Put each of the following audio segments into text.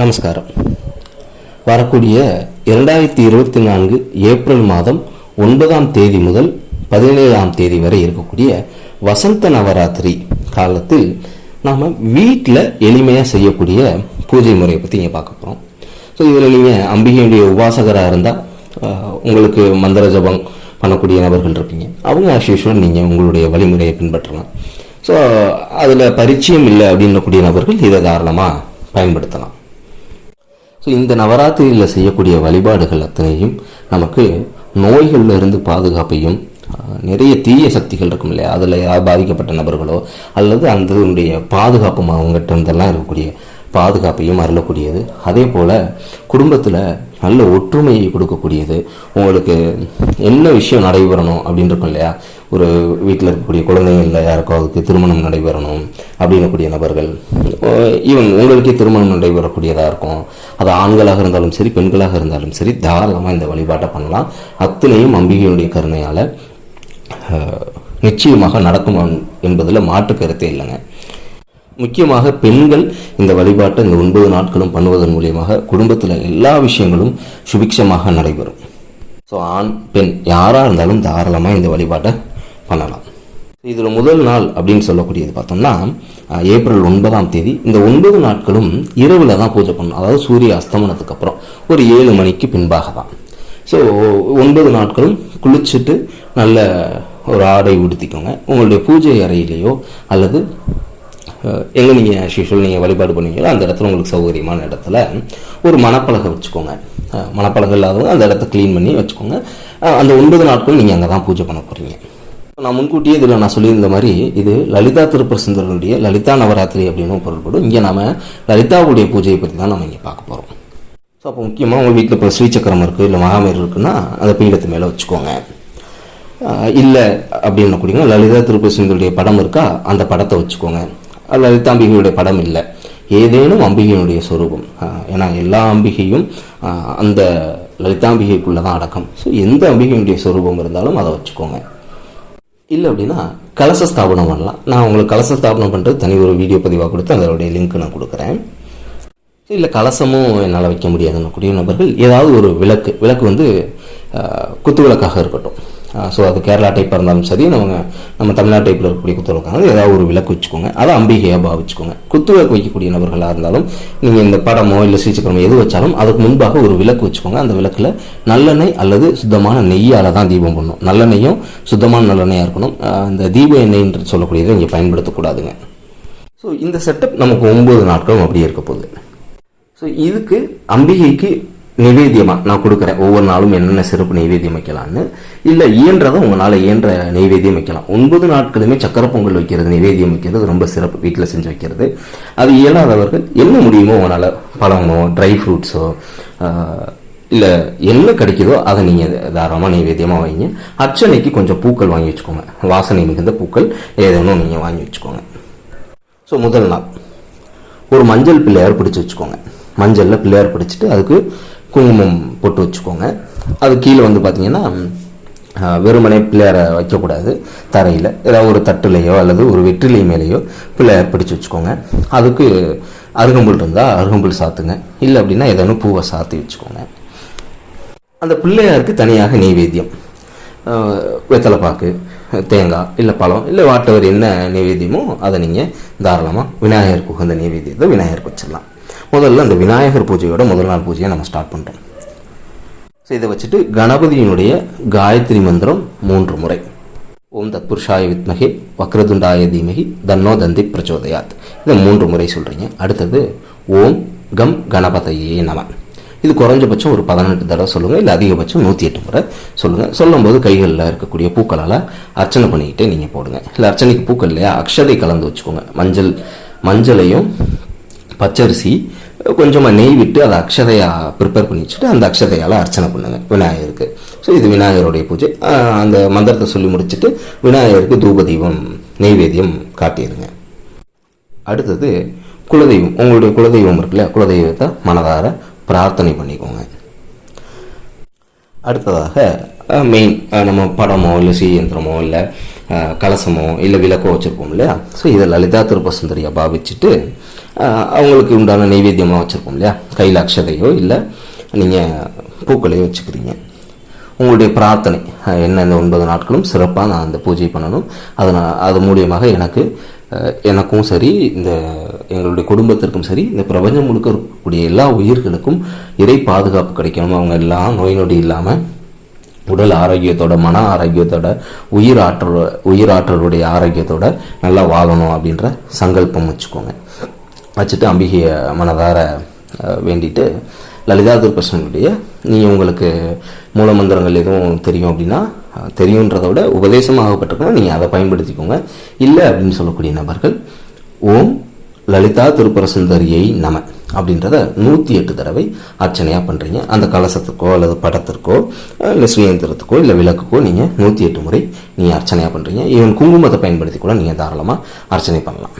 நமஸ்காரம். வரக்கூடிய இரண்டாயிரத்தி இருபத்தி நான்கு ஏப்ரல் மாதம் ஒன்பதாம் தேதி முதல் பதினேழாம் தேதி வரை இருக்கக்கூடிய வசந்த நவராத்திரி காலத்தில் நாம் வீட்டில் எளிமையாக செய்யக்கூடிய பூஜை முறையை பற்றி இங்கே பார்க்க போகிறோம் ஸோ இதில் நீங்கள் அம்பிகையுடைய உபாசகராக இருந்தால் உங்களுக்கு மந்திர ஜபம் பண்ணக்கூடிய நபர்கள் இருப்பீங்க. அவங்க ஆஸ் நீங்கள் உங்களுடைய வழிமுறையை பின்பற்றலாம். ஸோ அதில் பரிச்சயம் இல்லை அப்படின்னக்கூடிய நபர்கள் இதை தாராளமாக பயன்படுத்தலாம். ஸோ இந்த நவராத்திரியில் செய்யக்கூடிய வழிபாடுகள் அத்தனையும் நமக்கு நோய்கள்ல இருந்து பாதுகாப்பையும் நிறைய தீய சக்திகள் இருக்கும் இல்லையா? அதில் பாதிக்கப்பட்ட நபர்களோ அல்லது அந்த பாதுகாப்பும் அவங்ககிட்ட இருந்தெல்லாம் இருக்கக்கூடிய பாதுகாப்பையும் அருளக்கூடியது. அதே போல் குடும்பத்தில் நல்ல ஒற்றுமையை கொடுக்கக்கூடியது. உங்களுக்கு என்ன விஷயம் நடைபெறணும் அப்படின்னு இருக்கும் இல்லையா? ஒரு வீட்டில் இருக்கக்கூடிய குழந்தைங்களில் யாருக்கோ அதுக்கு திருமணம் நடைபெறணும் அப்படின்னக்கூடிய நபர்கள். ஈவன் உங்களுக்கே திருமணம் நடைபெறக்கூடியதாக இருக்கும். அது ஆண்களாக இருந்தாலும் சரி பெண்களாக இருந்தாலும் சரி தாராளமாக இந்த வழிபாட்டை பண்ணலாம். அத்தனையும் அம்பிகையுடைய கருணையால் நிச்சயமாக நடக்கும் என்பதில் மாற்று கருத்தே இல்லைங்க. முக்கியமாக பெண்கள் இந்த வழிபாட்டை இந்த ஒன்பது நாட்களும் பண்ணுவதன் மூலியமாக குடும்பத்தில் எல்லா விஷயங்களும் சுபிக்ஷமாக நடைபெறும். ஸோ ஆண் பெண் யாராக இருந்தாலும் தாராளமாக இந்த வழிபாட்டை பண்ணலாம். இதில் முதல் நாள் அப்படின்னு சொல்லக்கூடியது பார்த்தோம்னா ஏப்ரல் ஒன்பதாம் தேதி இந்த ஒன்பது நாட்களும் இரவில் தான் பூஜை பண்ணணும். அதாவது சூரிய அஸ்தமனத்துக்கு அப்புறம் ஒரு ஏழு மணிக்கு பின்பாக தான் ஸோ ஒன்பது நாட்களும் குளிச்சுட்டு நல்ல ஒரு ஆடை உடுத்திக்கோங்க. உங்களுடைய பூஜை அறையிலேயோ அல்லது எங்கே நீங்கள் ஆஸ் நீங்கள் வழிபாடு பண்ணுவீங்களோ அந்த இடத்துல உங்களுக்கு சௌகரியமான இடத்துல ஒரு மணப்பலகை வச்சுக்கோங்க. மணப்பலகை இல்லாதவங்க அந்த இடத்த க்ளீன் பண்ணி வச்சுக்கோங்க. அந்த ஒன்பது நாட்கள் நீங்கள் அங்கே தான் பூஜை பண்ண போகிறீங்க நான் முன்கூட்டியே இதில் நான் சொல்லியிருந்த மாதிரி இது லலிதா திருப்பர சுந்தரனுடைய லலிதா நவராத்திரி அப்படின்னு பொருள்படும். இங்கே நாம் லலிதாவுடைய பூஜையை பற்றி தான் நம்ம இங்கே பார்க்க போகிறோம் ஸோ அப்போ முக்கியமாக உங்கள் வீட்டில் இப்போ ஸ்ரீசக்கரம் இருக்குது இல்லை மகாமேர் இருக்குன்னா அந்த பீடத்து மேலே வச்சுக்கோங்க. இல்லை அப்படின்னு கூடிய லலிதா திருப்பதி சுந்தருடைய படம் இருக்கா அந்த படத்தை வச்சுக்கோங்க. அல்லது லலிதாம்பிகையுடைய படம் இல்லை. ஏதேனும் அம்பிகையினுடைய சொரூபம். ஏன்னா எல்லா அம்பிகையும் அந்த லலிதாம்பிகைக்குள்ளே தான் அடக்கம். ஸோ எந்த அம்பிகையினுடைய சொரூபம் இருந்தாலும் அதை வச்சுக்கோங்க. இல்லை அப்படின்னா கலச ஸ்தாபனம் பண்ணலாம். நான் உங்களுக்கு கலச ஸ்தாபனம் பண்ணுறது தனி ஒரு வீடியோ பதிவாக கொடுத்து அதனுடைய லிங்க் நான் கொடுக்குறேன். இல்லை கலசமும் என்னால் வைக்க முடியாதுன்னு கூடிய நபர்கள் ஏதாவது ஒரு விளக்கு விளக்கு வந்து குத்து விளக்காக இருக்கட்டும். ஸோ அது கேரளா டைப்பாக இருந்தாலும் சரி நம்ம நம்ம தமிழ்நாடு டைப்பில் இருக்கக்கூடிய குத்து விளக்காக ஏதாவது ஒரு விளக்கு வச்சுக்கோங்க. அதை அம்பிகையாக பாவிச்சுக்கோங்க. குத்து விளக்கு வைக்கக்கூடிய நபர்களாக இருந்தாலும் நீங்கள் இந்த படமோ இல்லை ஸ்ரீசக்கரமோ எது வச்சாலும் அதுக்கு முன்பாக ஒரு விளக்கு வச்சுக்கோங்க. அந்த விளக்கில் நல்லெண்ணெய் அல்லது சுத்தமான நெய்யால் தான் தீபம் பண்ணணும் நல்லெண்ணெயும் சுத்தமான நல்லெண்ணெயாக இருக்கணும். இந்த தீப எண்ணெய்ன்றது சொல்லக்கூடியதை இங்கே பயன்படுத்தக்கூடாதுங்க. ஸோ இந்த செட்டப் நமக்கு ஒன்பது நாட்களும் அப்படியே இருக்க போகுது. ஸோ இதுக்கு அம்பிகைக்கு நிவேதியமாக நான் கொடுக்குறேன் ஒவ்வொரு நாளும் என்னென்ன சிறப்பு நைவேத்தியம் வைக்கலாம்னு? இல்லை இயன்றதை உங்களால் இயன்ற நைவேத்தியம் வைக்கலாம். ஒன்பது நாட்களுமே சக்கரை பொங்கல் வைக்கிறது நைவேத்தியம் வைக்கிறது ரொம்ப சிறப்பு. வீட்டில் செஞ்சு வைக்கிறது. அது இயலாதவர்கள் என்ன முடியுமோ உங்களால்? பழமோ ட்ரை ஃப்ரூட்ஸோ இல்லை என்ன கிடைக்குதோ அதை நீங்கள் தாராளமாக நைவேத்தியமாக வைங்க. அர்ச்சனைக்கு கொஞ்சம் பூக்கள் வாங்கி வச்சுக்கோங்க. வாசனை மிகுந்த பூக்கள் ஏதேனும் நீங்கள் வாங்கி வச்சுக்கோங்க. ஸோ முதல் நாள். ஒரு மஞ்சள் பிள்ளையார் பிடிச்சி வச்சுக்கோங்க. மஞ்சளில் பிள்ளையார் பிடிச்சிட்டு அதுக்கு குங்குமம் போட்டு வச்சுக்கோங்க. அது கீழே வந்து பார்த்தீங்கன்னா வெறுமனே பிள்ளையாரை வைக்கக்கூடாது. தரையில். ஏதாவது ஒரு தட்டுலேயோ அல்லது ஒரு வெற்றிலை மேலேயோ பிள்ளையார் பிடிச்சி வச்சுக்கோங்க. அதுக்கு அருகம்புல் இருந்தால் அருகம்புல் சாத்துங்க. இல்லை அப்படின்னா ஏதேனும் பூவை சாத்தி வச்சுக்கோங்க. அந்த பிள்ளையாருக்கு தனியாக நெய்வேத்தியம். வெத்தலைப்பாக்கு தேங்காய் இல்லை பழம் இல்லை வாட்டவர் என்ன நைவேத்தியமோ அதை நீங்கள் தாராளமாக விநாயகருக்கு உகந்த நைவேத்தியத்தை விநாயகருக்கு வச்சிடலாம். முதல்ல அந்த விநாயகர் பூஜையோட முதல் நாள் பூஜையை நம்ம ஸ்டார்ட் பண்ணுறோம் ஸோ இதை வச்சுட்டு கணபதியினுடைய காயத்ரி மந்திரம் மூன்று முறை. ஓம் தத்புருஷாய வித்மகே வக்ரதுண்டாய தீமகி தன்னோ தந்தி பிரச்சோதயாத். இதை மூன்று முறை சொல்கிறீங்க அடுத்தது ஓம் கம் கணபதையே நம. இது குறைஞ்சபட்சம் ஒரு பதினெட்டு தடவை சொல்லுங்கள் இல்லை அதிகபட்சம் நூற்றி எட்டு முறை சொல்லுங்கள் சொல்லும்போது கைகளில் இருக்கக்கூடிய பூக்களால் அர்ச்சனை பண்ணிக்கிட்டே நீங்கள் போடுங்க. இல்லை அர்ச்சனைக்கு பூக்கள் இல்லையா? அக்ஷதை கலந்து வச்சுக்கோங்க. மஞ்சள் மஞ்சளையும் பச்சரிசி கொஞ்சமாக நெய் விட்டு அதை அக்ஷதையாக ப்ரிப்பேர் பண்ணி வச்சுட்டு அந்த அக்ஷதையால் அர்ச்சனை பண்ணுங்க. விநாயகருக்கு. ஸோ இது விநாயகருடைய பூஜை. அந்த மந்திரத்தை சொல்லி முடிச்சுட்டு விநாயகருக்கு தூப தீபம் நெய்வேத்தியம் காட்டிடுங்க. அடுத்தது குலதெய்வம். உங்களுடைய குலதெய்வம் இருக்குல்ல குலதெய்வத்தை மனதார பிரார்த்தனை பண்ணிக்கோங்க. அடுத்ததாக uh, மெயின் uh, நம்ம படமோ இல்லை சீயந்திரமோ இல்லை uh, கலசமோ இல்லை விளக்கோ வச்சுருப்போம் இல்லையா? ஸோ இதை லலிதா திருப்ப சுந்தரியை பாவிச்சுட்டு அவங்களுக்கு உண்டான நைவேத்தியமாக வச்சுருப்போம் இல்லையா? கையில் அக்ஷதையோ இல்லை நீங்கள் பூக்களையோ வச்சுக்கிறீங்க. உங்களுடைய பிரார்த்தனை என்ன இந்த ஒன்பது நாட்களும் சிறப்பாக நான் அந்த பூஜை பண்ணணும். அதனால் நான் அது மூலியமாக எனக்கு எனக்கும் சரி இந்த எங்களுடைய குடும்பத்திற்கும் சரி இந்த பிரபஞ்சம் முழுக்க இருக்கக்கூடிய எல்லா உயிர்களுக்கும் இறை பாதுகாப்பு கிடைக்கணும். அவங்க எல்லாம் நோய் நொடி இல்லாமல் உடல் ஆரோக்கியத்தோட மன ஆரோக்கியத்தோட உயிர் ஆற்றல் உயிர் ஆற்றலுடைய ஆரோக்கியத்தோட நல்லா வாழணும் அப்படின்ற சங்கல்பம் வச்சுக்கோங்க. வச்சுட்டு அம்பிகையை மனதார வேண்டிட்டு லலிதா துர்கிருஷ்ணனுடைய நீங்கள் உங்களுக்கு மூலமந்திரங்கள் எதுவும் தெரியும் அப்படின்னா தெரியுன்றதை விட உபதேசமாகப்பட்டிருக்கணும். நீங்கள் அதை பயன்படுத்திக்கோங்க. இல்லை அப்படின்னு சொல்லக்கூடிய நபர்கள் ஓம் லலிதா திருப்புர சுந்தரியை நம அப்படின்றத நூற்றி எட்டு தடவை அர்ச்சனையாக பண்ணுறீங்க அந்த கலசத்துக்கோ அல்லது படத்திற்கோ இல்லை சுயந்திரத்துக்கோ இல்லை விளக்குக்கோ நீங்கள் நூற்றி எட்டு முறை நீங்கள் அர்ச்சனையாக பண்ணுறீங்க ஈவன் குங்குமத்தை பயன்படுத்தி கூட நீங்கள் தாராளமாக அர்ச்சனை பண்ணலாம்.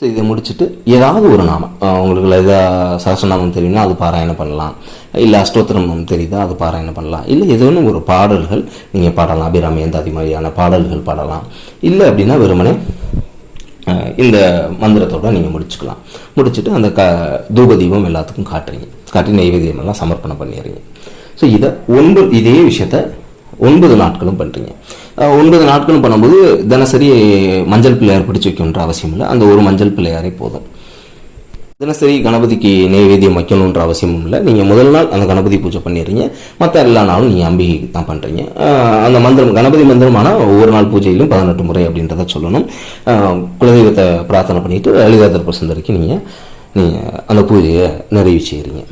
ஸோ இதை முடிச்சுட்டு ஏதாவது ஒரு நாமம். உங்களுக்கு லலிதா சகசநாமம் தெரியும்னா அது பாராயணம் பண்ணலாம். இல்லை அஷ்டோத்திரம் தெரியுதா அது பாராயணம் பண்ணலாம். இல்லை ஏதேனும் ஒரு பாடல்கள் நீங்கள் பாடலாம். அபிராமி எந்தாதி மாதிரியான பாடல்கள் பாடலாம். இல்லை அப்படின்னா வெறுமனே இந்த மந்திரத்தோட நீங்கள் முடிச்சுக்கலாம். முடிச்சுட்டு அந்த க தூபதீபம் எல்லாத்துக்கும் காட்டுறீங்க. காட்டி நைவேத்தியம் எல்லாம் சமர்ப்பணம் பண்ணிடுறீங்க. ஸோ இதை ஒன்பது இதே விஷயத்த ஒன்பது நாட்களும் பண்ணுறீங்க ஒன்பது நாட்களும் பண்ணும்போது தினசரி மஞ்சள் பிள்ளையார் பிடிச்சி வைக்கணுன்ற அவசியம் இல்லை. அந்த ஒரு மஞ்சள் பிள்ளையாரே போதும். தினசரி கணபதிக்கு நைவேத்தியம் வைக்கணுன்ற அவசியமும் இல்லை. நீங்கள் முதல் நாள் அந்த கணபதி பூஜை பண்ணிடுறீங்க. மற்ற எல்லா நாளும் நீங்கள் அம்பிகை தான் பண்ணுறீங்க அந்த மந்திரம் கணபதி மந்திரமான ஒவ்வொரு நாள் பூஜையிலும் பதினெட்டு முறை அப்படின்றத சொல்லணும். குலதெய்வத்தை பிரார்த்தனை பண்ணிவிட்டு லலிதா திருப்ப சுந்தரிக்கு நீங்கள் நீங்கள் அந்த பூஜையை நிறைவு செய்கிறீங்க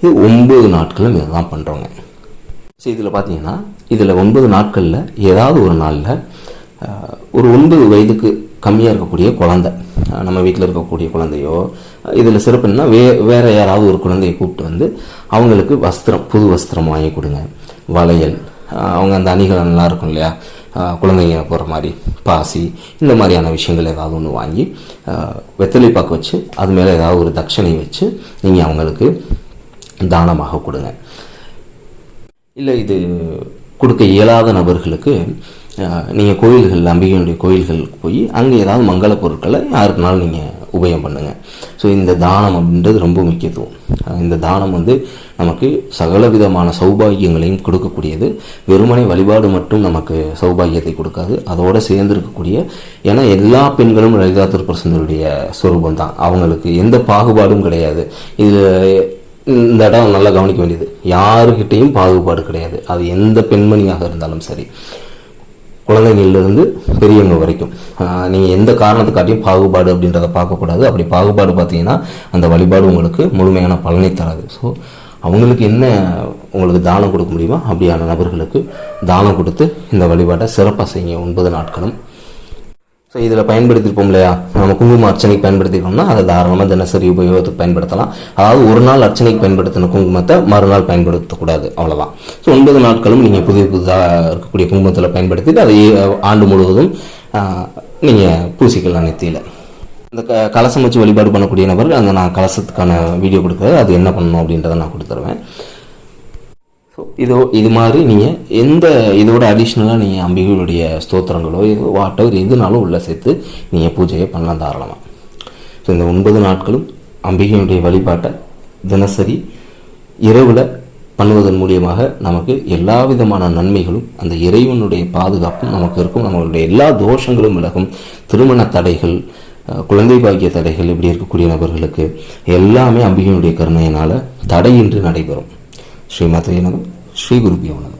இது ஒன்பது நாட்களும் இதை தான் பண்ணுறோங்க ஸோ இதில் பார்த்தீங்கன்னா இதில் ஒன்பது நாட்களில் ஏதாவது ஒரு நாளில் ஒரு ஒன்பது வயதுக்கு கம்மியாக இருக்கக்கூடிய குழந்தை. நம்ம வீட்டில் இருக்கக்கூடிய குழந்தையோ இதில் சிறப்புன்னா வே வேறு யாராவது ஒரு குழந்தையை கூப்பிட்டு வந்து அவங்களுக்கு வஸ்திரம் புது வஸ்திரம் வாங்கி கொடுங்க. வளையல் அவங்க அந்த அணிகள் இருக்கும் இல்லையா? குழந்தைங்க போகிற மாதிரி பாசி இந்த மாதிரியான விஷயங்கள் ஏதாவது ஒன்று வாங்கி வெத்தலை பாக்கு வச்சு அது மேலே ஏதாவது ஒரு தட்சணை வச்சு நீங்கள் அவங்களுக்கு தானமாக கொடுங்க. இல்லை இது கொடுக்க இயலாத நபர்களுக்கு நீங்கள் கோயில்கள் அம்பிகையுடைய கோயில்களுக்கு போய் அங்கே ஏதாவது மங்கள பொருட்களை யாருக்குனாலும் நீங்கள் உபயம் பண்ணுங்கள் ஸோ இந்த தானம் அப்படின்றது ரொம்ப முக்கியத்துவம். இந்த தானம் வந்து நமக்கு சகல விதமான சௌபாகியங்களையும் கொடுக்கக்கூடியது. வெறுமனை வழிபாடு மட்டும் நமக்கு சௌபாகியத்தை கொடுக்காது. அதோடு சேர்ந்து இருக்கக்கூடிய ஏன்னா எல்லா பெண்களும் லலிதா திருப்பரசுந்தருடைய சுரூபம் தான் அவங்களுக்கு எந்த பாகுபாடும் கிடையாது. இது இந்த இடம் நல்லா கவனிக்க வேண்டியது. யாருக்கிட்டேயும் பாகுபாடு கிடையாது. அது எந்த பெண்மணியாக இருந்தாலும் சரி. குழந்தைங்கள்லேருந்து பெரியவங்க வரைக்கும். நீங்கள் எந்த காரணத்துக்காட்டியும் பாகுபாடு அப்படின்றத பார்க்கக்கூடாது. அப்படி பாகுபாடு பார்த்தீங்கன்னா அந்த வழிபாடு உங்களுக்கு முழுமையான பலனை தராது. ஸோ அவங்களுக்கு என்ன உங்களுக்கு தானம் கொடுக்க முடியுமோ அப்படியான நபர்களுக்கு தானம் கொடுத்து இந்த வழிபாட்டை சிறப்பாக செய்யுங்க. ஒன்பது நாட்களும் ஸோ இதில் பயன்படுத்தியிருப்போம் இல்லையா? நம்ம குங்கும அர்ச்சனைக்கு பயன்படுத்திருக்கோம்னா அதை தாராளமாக தினசரி உபயோகத்துக்கு பயன்படுத்தலாம். அதாவது ஒரு நாள் அர்ச்சனைக்கு பயன்படுத்தின குங்குமத்தை மறுநாள் பயன்படுத்தக்கூடாது அவ்வளோதான் ஸோ ஒன்பது நாட்களும் நீங்கள் புதிய புதுதாக இருக்கக்கூடிய குங்குமத்தில் பயன்படுத்திட்டு அதை ஆண்டு முழுவதும் நீங்கள் பூசிக்கலாம் நெத்தியில். இந்த க கலசம் வச்சு வழிபாடு பண்ணக்கூடிய நபர்கள் அந்த நான் கலசத்துக்கான வீடியோ கொடுக்குறது அது என்ன பண்ணணும் அப்படின்றத நான் கொடுத்துருவேன். ஸோ இதோ இது மாதிரி நீங்கள் எந்த இதோட அடிஷ்னலாக நீங்கள் அம்பிகைகளுடைய ஸ்தோத்திரங்களோ வாட் எவர் எதுனாலும் உள்ளே சேர்த்து நீங்கள் பூஜையை பண்ணலாம் தாராளமாக ஸோ இந்த ஒன்பது நாட்களும் அம்பிகையுடைய வழிபாட்டை தினசரி இரவில் பண்ணுவதன் மூலியமாக நமக்கு எல்லா விதமான நன்மைகளும் அந்த இறைவனுடைய பாதுகாப்பும் நமக்கு இருக்கும். நம்மளுடைய எல்லா தோஷங்களும் விலகும். திருமண தடைகள் குழந்தை பாக்கிய தடைகள் இப்படி இருக்கக்கூடிய நபர்களுக்கு எல்லாமே அம்பிகையுடைய கருணையினால் தடையின்றி நடைபெறும். ஸ்ரீமதே நம ஸ்ரீ குருபியோ நம